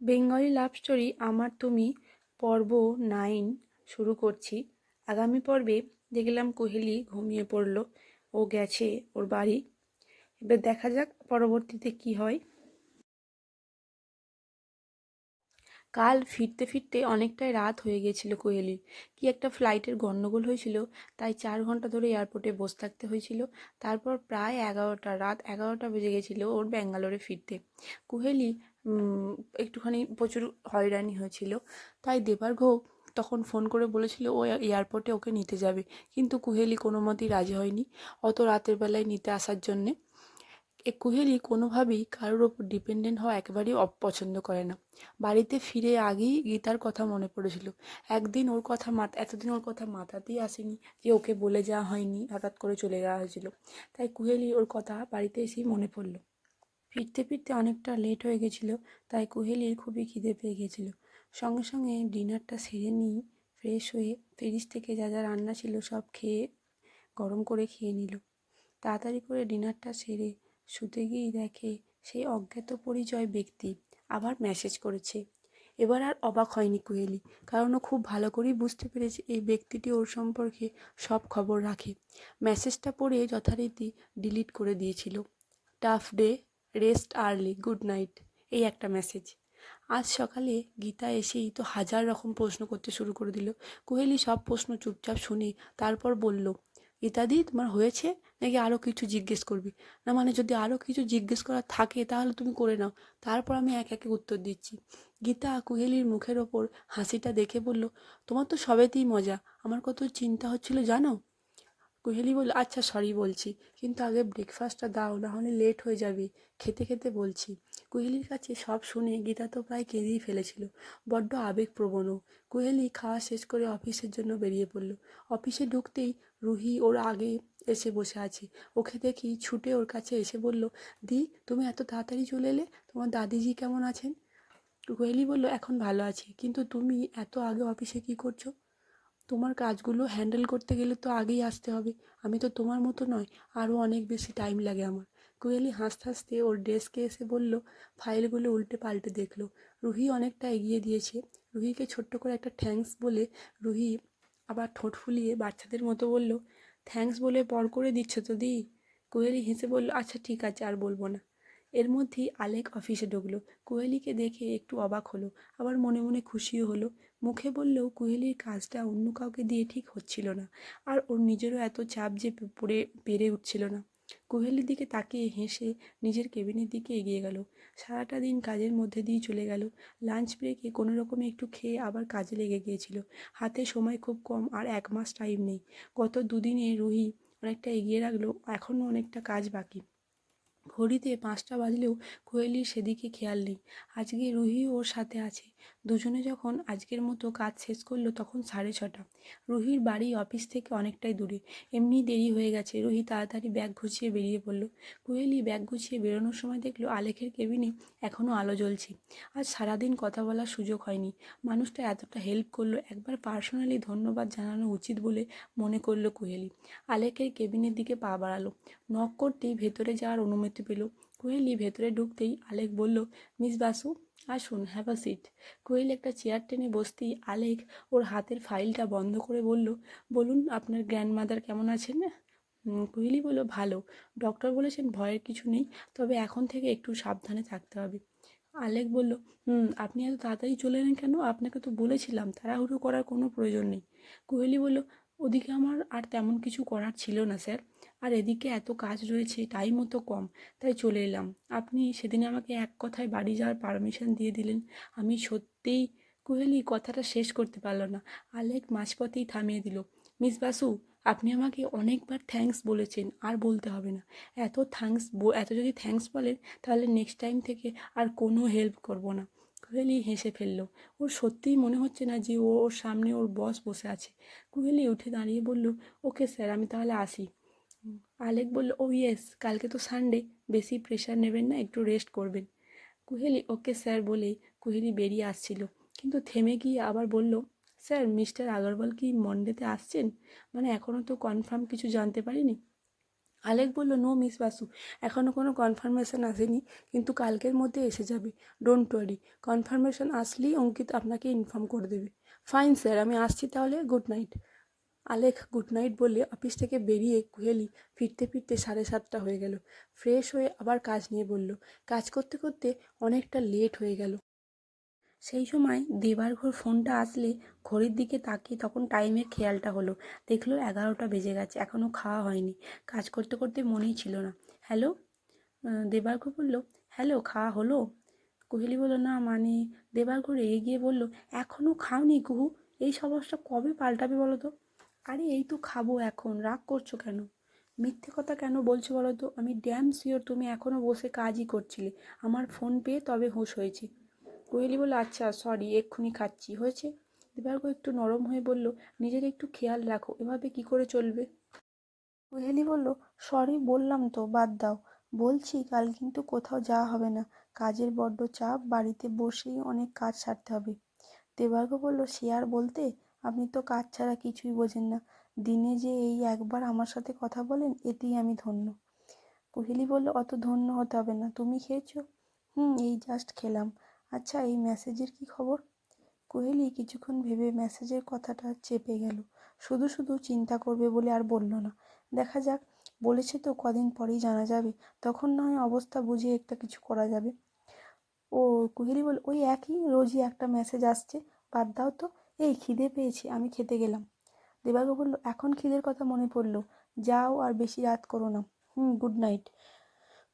Bengali love story আমার তুমি পর্ব নাইন শুরু করছি। আগামী পর্বে দেখলাম কোহেলি ঘুমিয়ে পড়ল। ও গেছে ওর বাড়ি। এবার দেখা যাক পরবর্তীতে কি হয়। কাল ফিরতে ফিরতে অনেকটাই রাত হয়ে গিয়েছিল কোহেলির কি একটা ফ্লাইটের গণ্ডগোল হয়েছিল, তাই চার ঘণ্টা ধরে এয়ারপোর্টে বসে থাকতে হয়েছিল। তারপর প্রায় এগারোটা, রাত এগারোটা বেজে গেছিল ওর ব্যাঙ্গালোরে ফিরতে। কোহেলি একটুখানি প্রচুর হয়রানি হয়েছিল, তাই দেবার দেবার্ঘ তখন ফোন করে বলেছিল ও এয়ারপোর্টে ওকে নিতে যাবে। কিন্তু কুহেলি কোনো মতেই রাজি হয়নি, অত রাতের বেলায় নিতে আসার জন্যে। এ কুহেলি কোনোভাবেই কারোর ওপর ডিপেন্ডেন্ট হওয়া একেবারেই অপছন্দ করে না। বাড়িতে ফিরে আগেই গীতার কথা মনে পড়েছিল। একদিন ওর কথা মাথা, এতদিন ওর কথা মাথাতেই আসেনি যে ওকে বলে যাওয়া হয়নি, হঠাৎ করে চলে যাওয়া হয়েছিল। তাই কুহেলি ওর কথা বাড়িতে এসেই মনে পড়ল। ফিরতে ফিরতে অনেকটা লেট হয়ে গেছিল, তাই কুহেলির খুবই খিদে পেয়ে গেছিল। সঙ্গে সঙ্গে ডিনারটা সেরে নিই ফ্রেশ হয়ে ফ্রিজ থেকে যা যা রান্না ছিল সব খেয়ে গরম করে খেয়ে নিল। তাড়াতাড়ি করে ডিনারটা সেরে শুতে গিয়েই দেখে সেই অজ্ঞাত পরিচয় ব্যক্তি আবার মেসেজ করেছে। এবার আর অবাক হয়নি কুহেলি, কারণ ও খুব ভালো করেই বুঝতে পেরেছে এই ব্যক্তিটি ওর সম্পর্কে সব খবর রাখে। মেসেজটা পড়ে যথারীতি ডিলিট করে দিয়েছিল। Tough day rest early good night এই একটা মেসেজ আজ সকালে গীতা এসেই তো হাজার রকম প্রশ্ন করতে শুরু করে দিল। কোহেলি সব প্রশ্ন চুপচাপ শুনে তারপর বলল গীতাদি তোমার হয়েছে, নাকি আরও কিছু জিজ্ঞেস করবি? না মানে যদি আরও কিছু জিজ্ঞেস করার থাকে, তাহলে তুমি করে নাও। তারপর আমি এক একে উত্তর দিচ্ছি। গীতা কুহেলির মুখের ওপর হাসিটা দেখে বলল, তোমার তো সবেতেই মজা। আমার কত চিন্তা হচ্ছিল জানো? কোহেলি বলল আচ্ছা সরি বলছি, কিন্তু আগে ব্রেকফাস্টটা দাও, না হলে লেট হয়ে যাবে। খেতে খেতে বলছি, কোহেলির কাছে সব শুনে গীতা তো প্রায় কেঁদেই ফেলেছিল, বড্ড আবেগপ্রবণও। কোহেলি খাওয়া শেষ করে অফিসের জন্য বেরিয়ে পড়ল। অফিসে ঢুকতেই রুহি ওর আগে এসে বসে আছে। ওকে দেখি ছুটে ওর কাছে এসে বলল, দি, তুমি এত তাড়াতাড়ি চলে এলে? তোমার দাদিজি কেমন আছেন? কোহেলি বলল, এখন ভালো আছি। কিন্তু তুমি এত আগে অফিসে কি করছ? তোমার কাজগুলো হ্যান্ডেল করতে গেলে তো আগেই আসতে হবে। আমি তো তোমার মতো নয় আরও অনেক বেশি টাইম লাগে আমার। কোয়েলি হাসতে হাসতে ওর ডেস্কে এসে বলল, ফাইলগুলো উল্টে পাল্টে দেখল। রুহি অনেকটা এগিয়ে দিয়েছে। রুহিকে ছোট্ট করে একটা থ্যাঙ্কস বলে রুহি আবার ঠোঁট ফুলিয়ে বাচ্চাদের মতো বলল, থ্যাঙ্কস বলে পর করে দিচ্ছ তো দি? কোয়েলি হেসে বলল আচ্ছা ঠিক আছে, আর বলব না। এর মধ্যেই আলেক অফিসে ঢুকলো। কোয়েলিকে দেখে একটু অবাক হলো, আবার মনে মনে খুশিও হলো। মুখে বললেও কোহেলির কাজটা অন্য কাউকে দিয়ে ঠিক হচ্ছিল না, আর ওর নিজেরও এত চাপ যে পড়ে, পেরে উঠছিল না। কোহেলির দিকে তাকিয়ে হেসে নিজের কেবিনের দিকে এগিয়ে গেল। সারাটা দিন কাজের মধ্যে দিয়ে চলে গেল। লাঞ্চ ব্রেকে কোনো রকমে একটু খেয়ে আবার কাজে লেগে গিয়েছিল। হাতে সময় খুব কম আর এক মাস টাইম নেই। গত দুদিনে রুহি অনেকটা এগিয়ে রাখল, এখনও অনেকটা কাজ বাকি। ঘড়িতে পাঁচটা বাজলেও কোয়েলির সেদিকে খেয়াল নেই। আজকে রুহি ওর সাথে আছে। দুজনে যখন আজকের মতো কাজ শেষ করল তখন সাড়ে ছটা। রুহির বাড়ি অফিস থেকে অনেকটাই দূরে। এমনি দেরি হয়ে গেছে। রুহি তাড়াতাড়ি ব্যাগ গুছিয়ে বেরিয়ে পড়ল। কোয়েলি ব্যাগ গুছিয়ে বেরোনোর সময় দেখল আলেখের কেবিনে এখনও আলো জ্বলছে। আজ সারাদিন কথা বলার সুযোগ হয়নি। মানুষটা এতটা হেল্প করল, একবার পার্সোনালি ধন্যবাদ জানানো উচিত বলে মনে করল কোহেলি। আলেকের কেবিনের দিকে পা বাড়ালো। নক করতেই ভেতরে যাওয়ার অনুমতি পেল। কোহেলি ভেতরে ঢুকতেই আলেক বলল, মিস বাসু আসুন হ্যাভ আ সিট কোয়েল একটা চেয়ার টেনে বসতেই আলেক ওর হাতের ফাইলটা বন্ধ করে বলল, বলুন, আপনার গ্র্যান্ডমাদার কেমন আছেন? কোহেলি বলল, ভালো। ডক্টর বলেছেন ভয়ের কিছু নেই, তবে এখন থেকে একটু সাবধানে থাকতে হবে। আলেক বলল, হুম, আপনি এত তাড়াতাড়ি চলে এলেন কেন? আপনাকে তো বলেছিলাম, তাড়াহুড়ো করার কোনো প্রয়োজন নেই। কোহেলি বলল ওদিকে আমার আর তেমন কিছু করার ছিল না, স্যার। আর এদিকে এত কাজ রয়েছে টাইমও তো কম। তাই চলে এলাম। আপনি সেদিন আমাকে এক কথায় বাড়ি যাওয়ার পারমিশন দিয়ে দিলেন। আমি সত্যিই কোহেলি কথাটা শেষ করতে পারল না। আলেক মাঝপথেই থামিয়ে দিল। মিস বাসু, আপনি আমাকে অনেকবার থ্যাঙ্কস বলেছেন, আর বলতে হবে না। এত থ্যাঙ্কস এত যদি থ্যাঙ্কস বলেন, তাহলে নেক্সট টাইম থেকে আর কোনো হেল্প করব না। কুহেলি হেসে ফেলল। ওর সত্যিই মনে হচ্ছে না যে ও ওর সামনে ওর বস বসে আছে। কুহেলি উঠে দাঁড়িয়ে বলল, ওকে স্যার, আমি তাহলে আসি। আলেক বলল, ও ইয়েস, কালকে তো সানডে, বেশি প্রেশার নেবেন না, একটু রেস্ট করবেন। কুহেলি, ওকে স্যার, বলে কুহেলি বেরিয়ে আসছিল। কিন্তু থেমে গিয়ে আবার বলল, স্যার, মিস্টার আগরওয়াল কি মন্ডেতে আসছেন? মানে এখনও তো কনফার্ম কিছু জানতে পারিনি? আলেক বলল, নো মিস বাসু এখনও কোনো কনফার্মেশন আসেনি, কিন্তু কালকের মধ্যে এসে যাবে। ডোন্ট ওয়ারি কনফার্মেশন আসলেই অঙ্কিত আপনাকে ইনফর্ম করে দেবে। ফাইন স্যার আমি আসছি তাহলে গুড নাইট আলেক গুড নাইট বলে অফিস থেকে বেরিয়ে কুহেলি ফিরতে ফিরতে সাড়ে সাতটা হয়ে গেল। ফ্রেশ হয়ে আবার কাজ নিয়ে বলল, কাজ করতে করতে অনেকটা লেট হয়ে গেল। সেই সময় দেবার ঘর ফোনটা আসলে ঘড়ির দিকে তাকিয়ে তখন টাইমের খেয়ালটা হলো। দেখল এগারোটা বেজে গেছে এখনও খাওয়া হয়নি। কাজ করতে করতে মনেই ছিল না। হ্যালো? দেবার দেবার্ঘ বলল, হ্যালো, খাওয়া হলো? কোহেলি বলল, না মানে দেবার্ঘ রেগে গিয়ে বলল এখনও খাওনি কুহু, এই সমস্যা কবে পাল্টাবে বলো তো? আরে, এই তো খাব এখন, রাগ করছ কেন? মিথ্যে কথা কেন বলছো বলো তো? আমি ড্যাম শিওর তুমি এখনও বসে কাজই করছিলে। আমার ফোন পেয়ে তবে হুঁশ হয়েছে। কোহেলি বলল আচ্ছা সরি এক্ষুনি খাচ্ছি। হয়েছে। দেবার্ঘ একটু নরম হয়ে বলল নিজের একটু খেয়াল রাখো, এভাবে কি করে চলবে? কোহেলি বলল সরি বললাম তো, বাদ দাও। বলছি, কাল কিন্তু কোথাও যাওয়া হবে না। কাজের বড্ড চাপ, বাড়িতে বসেই অনেক কাজ সারতে হবে। দেবার্ঘ বলল, সে আর বলতে? আপনি তো কাজ ছাড়া কিছুই বোঝেন না। দিনে যে এই একবার আমার সাথে কথা বলেন, এতেই আমি ধন্য। কোহেলি বলল, অত ধন্য হতে হবে না। তুমি খেয়েছো? হুম, এই জাস্ট খেলাম। আচ্ছা এই মেসেজের কি খবর? কোহেলি কিছুক্ষণ ভেবে মেসেজের কথাটা চেপে গেল। শুধু শুধু চিন্তা করবে বলে আর বলল না। দেখা যাক, বলেছে তো কদিন পরেই জানা যাবে। তখন নয়, অবস্থা বুঝে একটা কিছু করা যাবে। ও, কোহেলি বল ওই একই, রোজই একটা মেসেজ আসছে। বাদ দাও তো। এই, খিদে পেয়েছি, আমি খেতে গেলাম। দেবার্ঘ বলল, এখন খিদের কথা মনে পড়ল। যাও আর বেশি রাত করো না। হুম গুড নাইট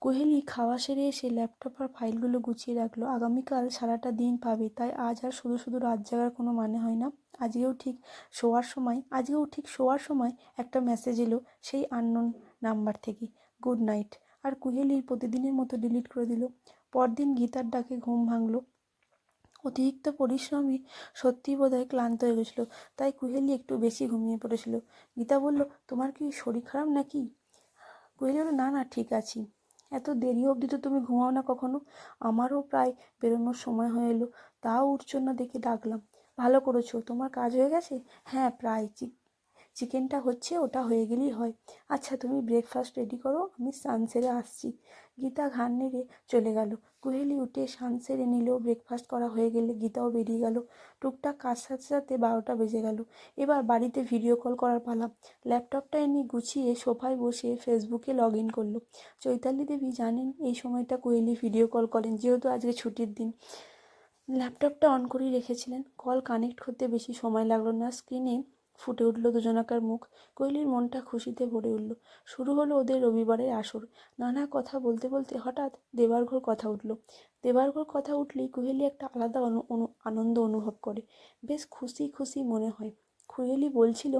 কোহেলি খাওয়া সেরে এসে ল্যাপটপ আর ফাইলগুলো গুছিয়ে রাখল। আগামীকাল সারাটা দিন পাবে, তাই আজ আর শুধু শুধু রাত জাগার কোনো মানে হয় না। আজকেও ঠিক শোয়ার সময়, আজকেও ঠিক শোয়ার সময় একটা মেসেজ এলো সেই আননোন নাম্বার থেকে গুড নাইট আর কুহেলির প্রতিদিনের মতো ডিলিট করে দিল। পরদিন গীতার ডাকে ঘুম ভাঙলো। অতিরিক্ত পরিশ্রমী সত্যিই বোধহয় ক্লান্ত হয়ে গেছিল, তাই কুহেলি একটু বেশি ঘুমিয়ে পড়েছিল। গীতা বলল, তোমার কি শরীর খারাপ নাকি? কুহেলি বলল, না না, ঠিক আছি। এত দেরি অবধি তো তুমি ঘুমাও না কখনো? আমারও প্রায় বেরোনোর সময় হয়ে এলো। তাও উঠছো না দেখে ডাকলাম। ভালো করেছ। তোমার কাজ হয়ে গেছে? হ্যাঁ প্রায়। চিকেনটা হচ্ছে, ওটা হয়ে গেলেই হয়। আচ্ছা তুমি ব্রেকফাস্ট রেডি করো, আমি স্নান সেরে আসছি। গীতা ঘাড় নেড়ে চলে গেল। কুহেলি উঠে স্নান সেরে নিল ব্রেকফাস্ট করা হয়ে গেলে গীতাও বেরিয়ে গেল। টুকটাক কাজ সাথে সাথে বারোটা বেজে গেল। এবার বাড়িতে ভিডিও কল করার পালা। ল্যাপটপটা এনে গুছিয়ে সোফায় বসে ফেসবুকে লগ ইন করল। চৈতালি দেবী জানেন, এই সময়টা কোয়েলি ভিডিও কল করেন, যেহেতু আজকে ছুটির দিন। ল্যাপটপটা অন করেই রেখেছিলেন। কল কানেক্ট করতে বেশি সময় লাগল না। স্ক্রিনে ফুটে উঠল দুজনাকার মুখ। কোহলির মনটা খুশিতে ভরে উঠল। শুরু হলো ওদের রবিবারের আসর। নানা কথা বলতে বলতে হঠাৎ দেবারঘর কথা উঠল। দেবারঘর কথা উঠলেই কোহেলি একটা আলাদা অনু আনন্দ অনুভব করে। বেশ খুশি খুশি মনে হয়। কোহেলি বলছিল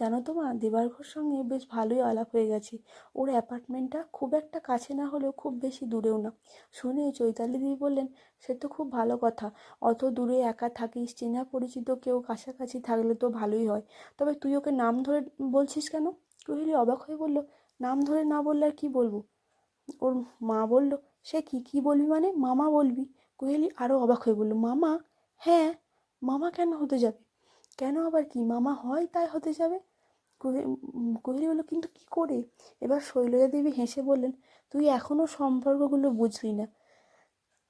জানো তো মা, দেবার্ঘর সঙ্গে বেশ ভালোই আলাপ হয়ে গেছে। ওর অ্যাপার্টমেন্টটা খুব একটা কাছে না হলেও খুব বেশি দূরেও না। শুনে চৈতালি দিদি বললেন, সে তো খুব ভালো কথা। অত দূরে একা থাকিস, চেনা পরিচিত কেউ কাছাকাছি থাকলে তো ভালোই হয়। তবে তুই ওকে নাম ধরে বলছিস কেন? কোহলি অবাক হয়ে বলল, নাম ধরে না বললে আর কী বলব? ওর মা বলল, সে কি কি বলবি মানে? মামা বলবি? কোহেলি আরও অবাক হয়ে বলল, মামা? হ্যাঁ মামা কেন হতে যাবে? কেন আবার কি? মামা হয় তাই হতে যাবে? কোহলি বলল কিন্তু কি করে? এবার শৈলজা দেবী হেসে বললেন, তুই এখনও সম্পর্কগুলো বুঝলি না।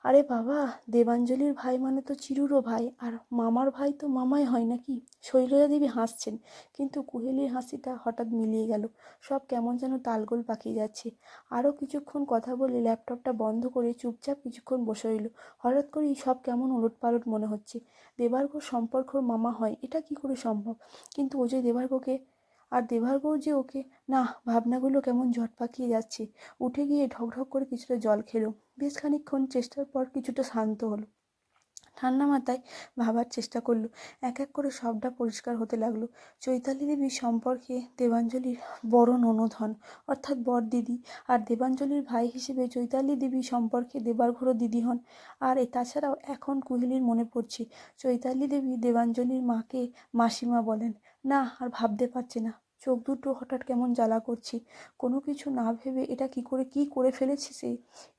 আরে বাবা, দেবাঞ্জলির ভাই মানে তো চিরুরও ভাই, আর মামার ভাই তো মামাই হয় নাকি? শৈলজা দেবী হাসছেন, কিন্তু কুহেলির হাসিটা হঠাৎ মিলিয়ে গেল। সব কেমন যেন তালগোল পাকিয়ে যাচ্ছে। আরও কিছুক্ষণ কথা বলে ল্যাপটপটা বন্ধ করে চুপচাপ কিছুক্ষণ বসে রইল। হঠাৎ করেই সব কেমন উলট পালট মনে হচ্ছে। দেবার্ঘ সম্পর্কর মামা হয়, এটা কি করে সম্ভব? কিন্তু ও যে দেবার্ঘকে আর দেভার্গও যে ওকে, না, ভাবনাগুলো কেমন জট পাকিয়ে যাচ্ছে। উঠে গিয়ে ঢকঢক করে কিছুটা জল খেলো। বেশ খানিকক্ষণ চেষ্টার পর কিছুটা শান্ত হলো। ঠান্ডা মাথায় ভাবার চেষ্টা করল। এক এক করে সবটা পরিষ্কার হতে লাগল। চৈতালি দেবী সম্পর্কে দেবাঞ্জলির বড় ননদ হন অর্থাৎ বর দিদি, আর দেবাঞ্জলির ভাই হিসেবে চৈতালি দেবী সম্পর্কে দেবার দেবারঘরও দিদি হন আর তাছাড়াও এখন কুহেলির মনে পড়ছে। চৈতালি দেবী দেবাঞ্জলির মাকে মাসিমা বলেন। না, আর ভাবতে পারছে না। চোখ দুটো হঠাৎ কেমন জ্বালা করছি। কোনো কিছু না ভেবে এটা কি করে কি করে ফেলেছে সে?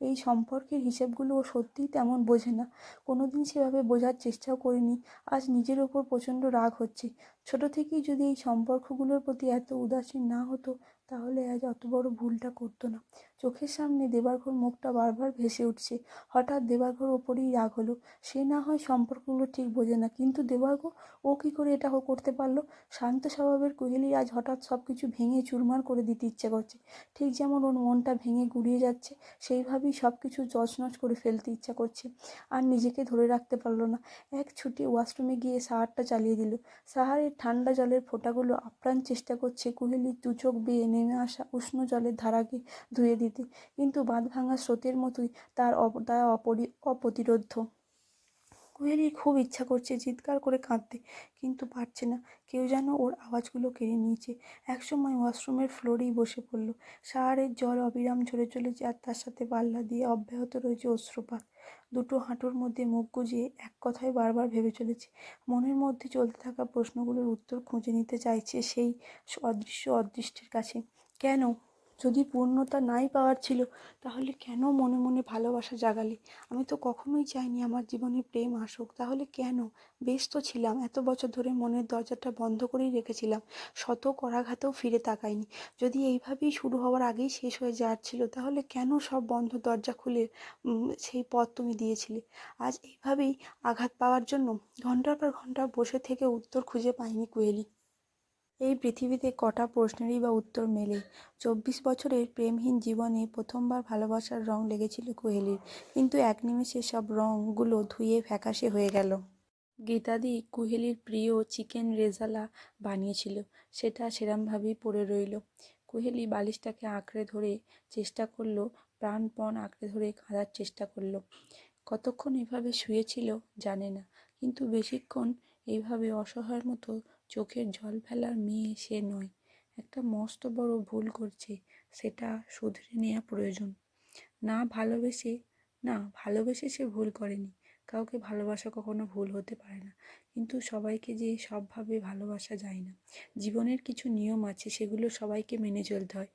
এই সম্পর্কের হিসেবগুলো ও সত্যিই তেমন বোঝে না। কোনো দিন সেভাবে বোঝার চেষ্টাও করিনি। আজ নিজের ওপর প্রচণ্ড রাগ হচ্ছে। ছোট থেকেই যদি এই সম্পর্কগুলোর প্রতি এত উদাসীন না হতো, তাহলে আজ অত বড় ভুলটা করতো না। চোখের সামনে দেবার্ঘর মুখটা বারবার ভেসে উঠছে। হঠাৎ দেবার্ঘর ওপরেই রাগ হলো। সে না হয় সম্পর্কগুলো ঠিক বোঝে না, কিন্তু দেবার্ঘ ও কী করে এটা করতে পারল? শান্ত স্বভাবের কোহেলি আজ হঠাৎ সব কিছু ভেঙে চুরমার করে দিতে ইচ্ছে করছে। ঠিক যেমন ওর মনটা ভেঙে গুড়িয়ে যাচ্ছে, সেইভাবেই সব কিছু যছনছ করে ফেলতে ইচ্ছা করছে। আর নিজেকে ধরে রাখতে পারল না। এক ছুটি ওয়াশরুমে গিয়ে সাহারটা চালিয়ে দিল। সাহারের ঠান্ডা জলের ফোঁটাগুলো আপ্রাণ চেষ্টা করছে। কুহেলির দু চোখ বেয়ে নেমে আসা উষ্ণ জলের ধারাকে ধুয়ে দিতে কিন্তু বাঁধ ভাঙা স্রোতের মতোই তার অপ- তা অপরি, অপ্রতিরোধ্য। কোহেলির খুব ইচ্ছা করছে চিৎকার করে কাঁদতে, কিন্তু পারছে না। কেউ যেন ওর আওয়াজগুলো কেড়ে নিয়েছে। একসময় ওয়াশরুমের ফ্লোরেই বসে পড়ল। সাহারের জল অবিরাম ঝরে চলেছে আর তার সাথে পাল্লা দিয়ে অব্যাহত রয়েছে অশ্রুপাত। দুটো হাঁটুর মধ্যে মুখ গুজিয়ে এক কথায় বারবার ভেবে চলেছে। মনের মধ্যে চলতে থাকা প্রশ্নগুলোর উত্তর খুঁজে নিতে চাইছে সেই অদৃশ্য অদৃষ্টের কাছে। কেন যদি পূর্ণতা নাই পাওয়ার ছিল, তাহলে কেন মনে মনে ভালোবাসা জাগালে? আমি তো কখনোই চাইনি আমার জীবনে প্রেম আসুক। তাহলে কেন? ব্যস্ত ছিলাম, এত বছর ধরে মনের দরজাটা বন্ধ করেই রেখেছিলাম। শত করাঘাতেও ফিরে তাকাইনি। যদি এইভাবেই শুরু হওয়ার আগেই শেষ হয়ে যাওয়ার ছিল, তাহলে কেন সব বন্ধ দরজা খুলে সেই পথ তুমি দিয়েছিলে? আজ এইভাবেই আঘাত পাওয়ার জন্য ঘণ্টার পর ঘণ্টা বসে থেকে উত্তর খুঁজে পায়নি কোয়েলি। এই পৃথিবীতে কটা প্রশ্নেরই বা উত্তর মেলে? চব্বিশ বছরের প্রেমহীন জীবনে প্রথমবার ভালোবাসার রং লেগেছিল কোহেলির, কিন্তু এক নিমেষে সব রঙগুলো ধুয়ে ফ্যাকাশে হয়ে গেল। গীতাদি কুহেলির প্রিয় চিকেন রেজালা বানিয়েছিল, সেটা সেরমভাবেই পড়ে রইল। কুহেলি বালিশটাকে আঁকড়ে ধরে চেষ্টা করল, প্রাণপণ আঁকড়ে ধরে কাঁদার চেষ্টা করল। কতক্ষণ এভাবে শুয়েছিল জানে না, কিন্তু বেশিক্ষণ এইভাবে অসহায়ের মতো চোখের জল ফেলার মেয়ে সে নয়। একটা মস্ত বড় ভুল করছে, সেটা শুধরে নেওয়া প্রয়োজন। না ভালোবেসে না ভালোবেসে সে ভুল করেনি। কাউকে ভালোবাসা কখনো ভুল হতে পারে না। কিন্তু সবাইকে যে সবভাবে ভালোবাসা যায় না। জীবনের কিছু নিয়ম আছে, সেগুলো সবাইকে মেনে চলতে হয়।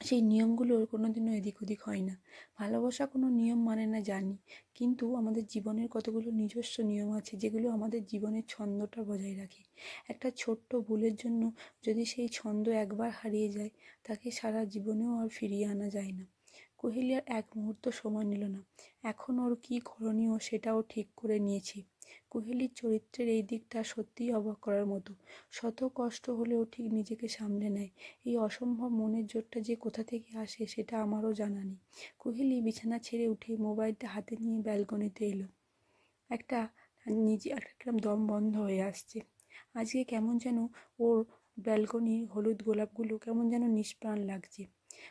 সেই নিয়মগুলোর কোনো দিনও এদিক ওদিক হয় না। ভালোবাসা কোনো নিয়ম মানে না জানি, কিন্তু আমাদের জীবনের কতগুলো নিজস্ব নিয়ম আছে যেগুলো আমাদের জীবনের ছন্দটা বজায় রাখে। একটা ছোট্ট ভুলের জন্য যদি সেই ছন্দ একবার হারিয়ে যায়, তাকে সারা জীবনেও আর ফিরিয়ে আনা যায় না। কোহেলি আর এক মুহূর্ত সময় নিল না। এখন ওর কী করণীয় সেটাও ঠিক করে নিয়েছে। কোহেলির চরিত্রের এই দিকটা সত্যিই অবাক করার মতো। শত কষ্ট হলেও ঠিক নিজেকে সামলে নেয়। এই অসম্ভব মনের জোরটা যে কোথা থেকে আসে সেটা আমারও জানা নেই। কোহেলি বিছানা ছেড়ে উঠে মোবাইলটা হাতে নিয়ে ব্যালকনিতে এলো। একটা নিজে একটা দম বন্ধ হয়ে আসছে। আজকে কেমন যেন ওর ব্যালকনির হলুদ গোলাপগুলো কেমন যেন নিষ্প্রাণ লাগছে।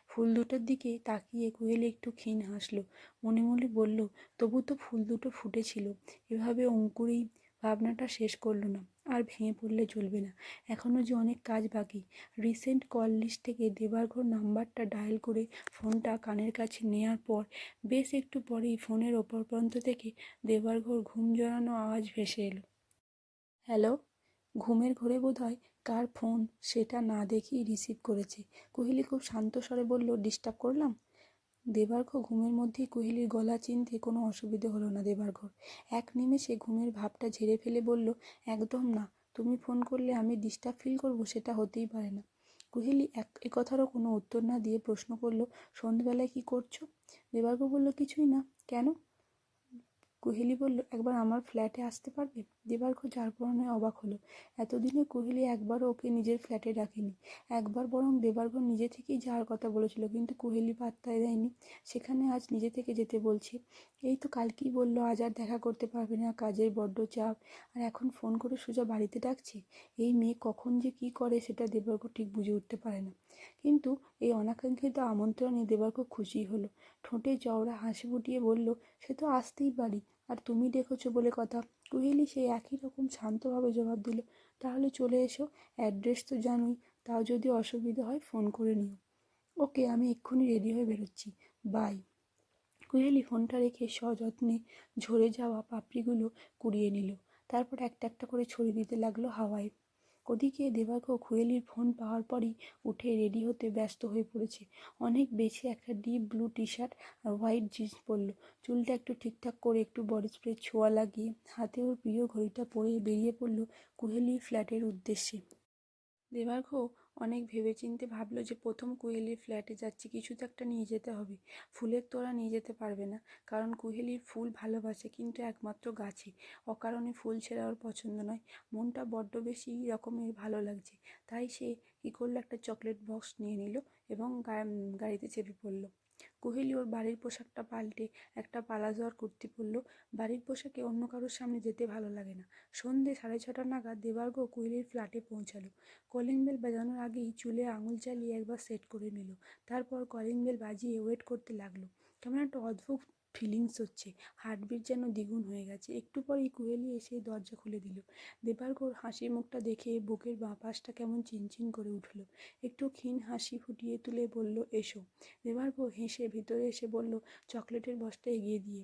ফুল দুটোর দিকে তাকিয়ে কোয়েলি একটু ক্ষীণ হাসলো। মনে মনে বলল, তবু তো ফুল দুটো ফুটেছিল। এভাবে অঙ্কুরেই ভাবনাটা শেষ করল না। আর ভেঙে পড়লে চলবে না। এখনও যে অনেক কাজ বাকি। রিসেন্ট কল লিস্ট থেকে দেবারঘর নাম্বারটা ডায়াল করে ফোনটা কানের কাছে নেওয়ার পর, বেশ একটু পরেই ফোনের ওপর প্রান্ত থেকে দেবারঘর ঘুম জড়ানো আওয়াজ ভেসে এলো। হ্যালো, ঘুমের ঘোরে বোধ হয় কার ফোন? সেটা না দেখেই রিসিভ করেছে। কোহলি খুব শান্ত স্বরে বলল, ডিস্টার্ব করলাম? দেবার্ঘ ঘুমের মধ্যেই কোহলির গলা চিনতে কোনো অসুবিধে হলো না দেবার্ঘর এক নিমেষে ঘুমের ভাবটা ঝেড়ে ফেলে বলল, একদম না। তুমি ফোন করলে আমি ডিস্টার্ব ফিল করব, সেটা হতেই পারে না। কোহলি এক, এ কথারও কোনো উত্তর না দিয়ে প্রশ্ন করল সন্ধ্যেবেলায় কী করছ? দেবার্ঘ বলল, কিছুই না। কেন? কোহেলি বলল, একবার আমার ফ্ল্যাটে আসতে পারবে? দেবার্ঘ যার পরনে অবাক হলো। এতদিনে কোহেলি একবারও ওকে নিজের ফ্ল্যাটে ডাকেনি একবার বরং দেবার্ঘ নিজে থেকেই যাওয়ার কথা বলেছিল, কিন্তু কোহেলি পাত্তায় দেয়নি। সেখানে আজ নিজে থেকে যেতে বলছে। এই তো কালকেই বলল, আজ আর দেখা করতে পারবে না, কাজের বড্ড চাপ। আর এখন ফোন করে সোজা বাড়িতে ডাকছে। এই মেয়ে কখন যে কী করে সেটা দেবার্ঘ ঠিক বুঝে উঠতে পারে না। কিন্তু এই অনাকাঙ্ক্ষিত আমন্ত্রণে দেবার্ঘ খুশি হলো। ঠোঁটে চওড়া হাসি ফুটিয়ে বলল, সে তো আসতেই পারি। আর তুমি ডেকেছো বলে কথা। কুহেলি সেই একই রকম শান্তভাবে জবাব দিল, তাহলে চলে এসো, অ্যাড্রেস তো জানোই, তাও যদি অসুবিধা হয় ফোন করে নিও। ওকে, আমি এক্ষুনি রেডি হয়ে বেরোচ্ছি। বাই। কুহেলি ফোনটা রেখে সযত্নে ঝরে যাওয়া পাপড়িগুলো কুড়িয়ে নিল। তারপর একটা একটা করে ছড়িয়ে দিতে লাগল হাওয়ায়। ওদিকে দেবার্ঘ খুয়েলির ফোন পাওয়ার পরই উঠে রেডি হতে ব্যস্ত হয়ে পড়েছে। অনেক বেশি একটা ডিপ ব্লু টি শার্ট আর হোয়াইট জিন্স পরলো। চুলটা একটু ঠিকঠাক করে একটু বড় স্প্রে ছোঁয়া লাগিয়ে হাতে ওর প্রিয় ঘড়িটা পরে বেরিয়ে পড়ল কুহেলি ফ্ল্যাটের উদ্দেশ্যে। দেবার্ঘ অনেক ভেবেচিন্তে ভাবলো যে প্রথম কুহেলির ফ্ল্যাটে যাচ্ছে, কিছু তো একটা নিয়ে যেতে হবে। ফুলের তোরা নিয়ে যেতে পারবে না, কারণ কুহেলির ফুল ভালোবাসে, কিন্তু একমাত্র গাছে। অকারণে ফুল ছেঁড়া ওর পছন্দ নয়। মনটা বড্ড বেশি রকমের ভালো লাগছে। তাই সে কী করল, একটা চকলেট বক্স নিয়ে নিল এবং গাড়িতে চেপে পড়ল। কোহেলি ওর বাড়ির পোশাকটা পাল্টে একটা পালাজো আর কুর্তি পরলো বাড়ির পোশাকে অন্য কারোর সামনে যেতে ভালো লাগে না। সন্ধে সাড়ে ছটা নাগাদ দেবার্গ কোহেলির ফ্ল্যাটে পৌঁছালো। কলিং বেল বাজানোর আগেই চুলে আঙুল চালিয়ে একবার সেট করে নিল। তারপর কলিং বেল বাজিয়ে ওয়েট করতে লাগল। কেমন একটা অদ্ভুত ফিলিংস হচ্ছে। হার্টবিট যেন দ্বিগুণ হয়ে গেছে। একটু পরেই কুয়েলি এসে দরজা খুলে দিল। দেবার্গর হাসির মুখটা দেখে বুকের বাঁ পাশটা কেমন চিনচিন করে উঠল। একটু ক্ষীণ হাসি ফুটিয়ে তুলে বলল, এসো। দেবার্গ হেসে ভিতরে এসে বলল, চকলেটের বস্তা এগিয়ে দিয়ে।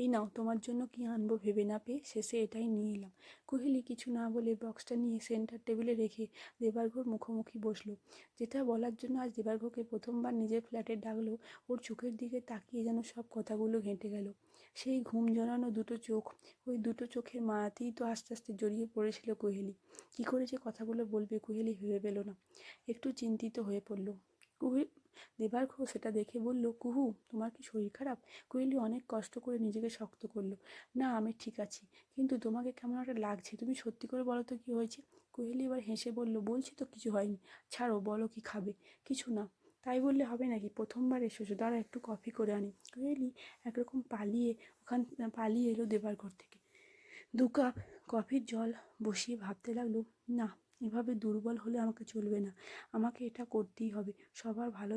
এই নাও, তোমার জন্য কি আনব ভেবে না পেয়ে শেষে এটাই নিয়ে এলাম। কুহেলি, কিছু না বলে বক্সটা নিয়ে সেন্টার টেবিলে রেখে দেবার্ঘর মুখোমুখি বসল। যেটা বলার জন্য আজ দেবার্ঘকে প্রথমবার নিজের ফ্ল্যাটে ডাকলো, ওর চোখের দিকে তাকিয়ে যেন সব কথাগুলো ঘেঁটে গেল। সেই ঘুম জড়ানো দুটো চোখ, ওই দুটো চোখের মায়াতেই তো আস্তে আস্তে জড়িয়ে পড়েছিল কোহেলি, কী করে যে কথাগুলো বলবে কোহেলি, ভেবে পেল না। একটু চিন্তিত হয়ে পড়ল। কুহে দেবার্ঘ সেটা দেখে বলল, কুহু, তোমার কি শরীর খারাপ? কোহেলি, অনেক কষ্ট করে নিজেকে শক্ত করল। না, আমি ঠিক আছি, কিন্তু তোমাকে কেমন একটা লাগছে, তুমি সত্যি করে বলো তো কী হয়েছে? কোহেলি, এবার হেসে বলল, বলছি তো কিছু হয়নি, ছাড়ো, বলো কি খাবে? কিছু না, তাই বললে হবে নাকি? প্রথমবার এসেছ দাঁড়া একটু কফি করে আনি। কোহেলি, একরকম পালিয়ে, ওখান, পালিয়ে এলো দেবার ঘর থেকে। দু কাপ কফির জল বসিয়ে ভাবতে লাগল, না এভাবে দুর্বল হলে আমাকে চলবে না। আমাকে এটা করতেই হবে। সবার ভালো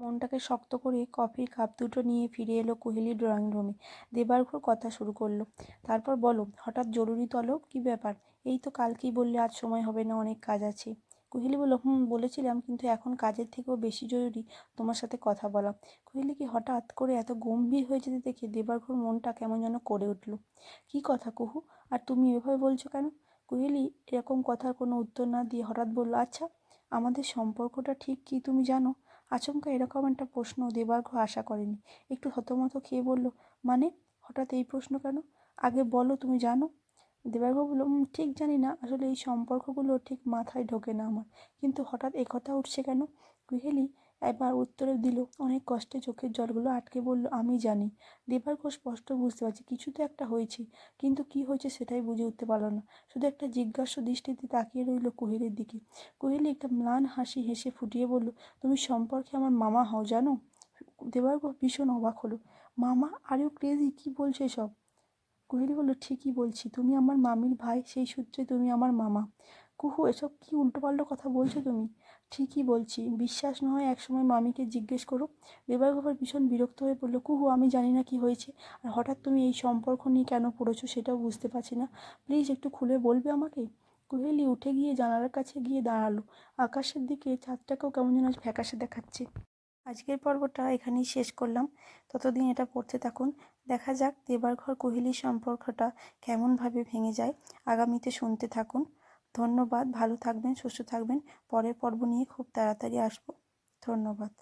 মনটাকে শক্ত করে কফির কাপ দুটো নিয়ে ফিরে এলো কোহেলি ড্রয়িং রুমে। দেবার্ঘর কথা শুরু করল। তারপর বলো, হঠাৎ জরুরি তলব? কি ব্যাপার? এই তো কালকেই বললে আজ সময় হবে না, অনেক কাজ আছে। কোহেলি বলল, হুম, বলেছিলাম, কিন্তু এখন কাজের থেকেও বেশি জরুরি তোমার সাথে কথা বলা। কোহেলিকে হঠাৎ করে এত গম্ভীর হয়ে যেতে দেখে দেবার্ঘর মনটা কেমন যেন করে উঠল। কি কথা কুহু? আর তুমি এভাবে বলছো কেন? কোহেলি এরকম কথার কোনো উত্তর না দিয়ে হঠাৎ বলল আচ্ছা আমাদের সম্পর্কটা ঠিক কি তুমি জানো? আচমকা এরকম একটা প্রশ্ন দেবার দেবার্ঘ আশা করেনি। একটু হতমত খেয়ে বলল মানে? হঠাৎ এই প্রশ্ন কেন? আগে বলো, তুমি জানো? দেবার দেবার্ঘ বলল ঠিক জানি না। আসলে এই সম্পর্কগুলো ঠিক মাথায় ঢোকে না আমার। কিন্তু হঠাৎ একথা উঠছে কেন? কুহেলি এবার উত্তরে দিল, অনেক কষ্টে চোখের জলগুলো আটকে বলল, আমি জানি। দেবার্ঘ স্পষ্ট বুঝতে পারছি, কিছু তো একটা হয়েছে, কিন্তু কি হয়েছে সেটাই বুঝে উঠতে পারল না। শুধু একটা জিজ্ঞাসা দৃষ্টিতে তাকিয়ে রইল কোহেলির দিকে। কোহেলি একটা ম্লান হাসি হেসে ফুটিয়ে বলল, তুমি সম্পর্কে আমার মামা হও, জানো? দেবার্ঘ ভীষণ অবাক হলো, মামা? আর ইউ ক্রেজি কী বলছে সব কোহেলি বলল, ঠিকই বলছি, তুমি আমার মামির ভাই, সেই সূত্রে তুমি আমার মামা। কুহু, এসব কি উল্টোপাল্টো কথা বলছো তুমি? ঠিকই বলছি। বিশ্বাস না হয় একসময় মামিকে জিজ্ঞেস করো। দেবার্গবার ভীষণ বিরক্ত হয়ে পড়ল কুহু, আমি জানি না কি হয়েছে। আর হঠাৎ তুমি এই সম্পর্ক নিয়ে কেন পড়েছো সেটাও বুঝতে পারছি না। প্লিজ একটু খুলে বলবে আমাকে? কুহেলি উঠে গিয়ে জানালার কাছে গিয়ে দাঁড়াল। আকাশের দিকে চাঁদটাকেও কেমন যেন ফ্যাকাশে দেখাচ্ছে। আজকের পর্বটা এখানেই শেষ করলাম। ততদিন এটা পড়তে থাকুন। দেখা যাক, দেবার ঘর কোহেলির সম্পর্কটা কেমনভাবে ভেঙে যায়। আগামীতে শুনতে থাকুন। ধন্যবাদ ভালো থাকবেন সুস্থ থাকবেন। পরের পর্ব নিয়ে খুব তাড়াতাড়ি আসব। ধন্যবাদ।